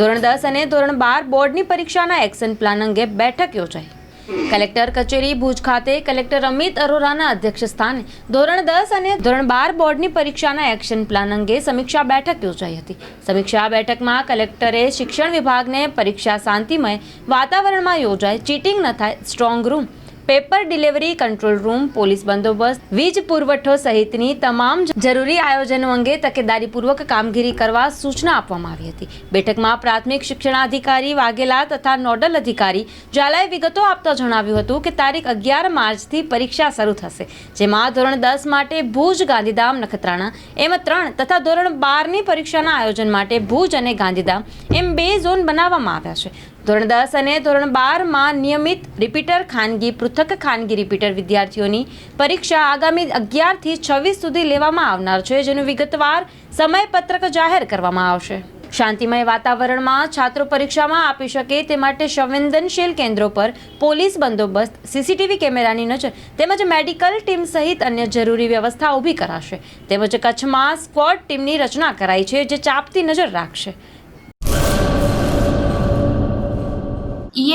ધોરણ દસ અને ધોરણ બાર બોર્ડની પરીક્ષાના એક્શન પ્લાન અંગે બેઠક યોજાઈ. કલેક્ટર કચેરી ભુજ ખાતે કલેક્ટર અમિત અરોરાના અધ્યક્ષ સ્થાને ધોરણ દસ અને ધોરણ બાર બોર્ડની પરીક્ષાના એક્શન પ્લાન અંગે સમીક્ષા બેઠક યોજાઈ હતી. સમીક્ષા બેઠકમાં કલેક્ટરે શિક્ષણ વિભાગને પરીક્ષા શાંતિમય વાતાવરણમાં યોજાય, ચીટિંગ ન થાય, strong room paper delivery control room, police બંદોબસ્ત, વીજ પુરવઠો સહિતની તમામ જરૂરી આયોજનો અંગે તકેદારીપૂર્વક કામગીરી કરવા સૂચના આપવામાં આવી હતી. બેઠકમાં પ્રાથમિક શિક્ષણાધિકારી વાઘેલા તથા નોડલ અધિકારી ઝાલાએ વિગતો આપતા જણાવ્યું હતું કે તારીખ અગિયાર માર્ચથી પરીક્ષા શરૂ થશે, જેમાં ધોરણ દસ માટે ભુજ ગાંધીધામ નખત્રાણા, એમ ત્રણ તથા ધોરણ બારની પરીક્ષાના આયોજન માટે ભુજ અને ગાંધીધામ એમ બે ઝોન બનાવવામાં આવ્યા છે. ધોરણ દસ અને ધોરણ બારમાં નિયમિત રિપીટર ખાનગી, પૃથક ખાનગી રિપીટર વિદ્યાર્થીઓની પરીક્ષા આગામી અગિયારથી છવ્વીસ સુધી લેવામાં આવનાર છે, જેનું વિગતવાર સમયપત્રક જાહેર કરવામાં આવશે. શાંતિમય વાતાવરણમાં છાત્રો પરીક્ષામાં આપી શકે તે માટે સંવેદનશીલ કેન્દ્રો પર પોલીસ બંદોબસ્ત, સીસીટીવી કેમેરાની નજર તેમજ મેડિકલ ટીમ સહિત અન્ય જરૂરી વ્યવસ્થા ઊભી કરાશે. તેમજ કચ્છમાં સ્ક્વોડ ટીમની રચના કરાઈ છે, જે ચાપતી નજર રાખશે.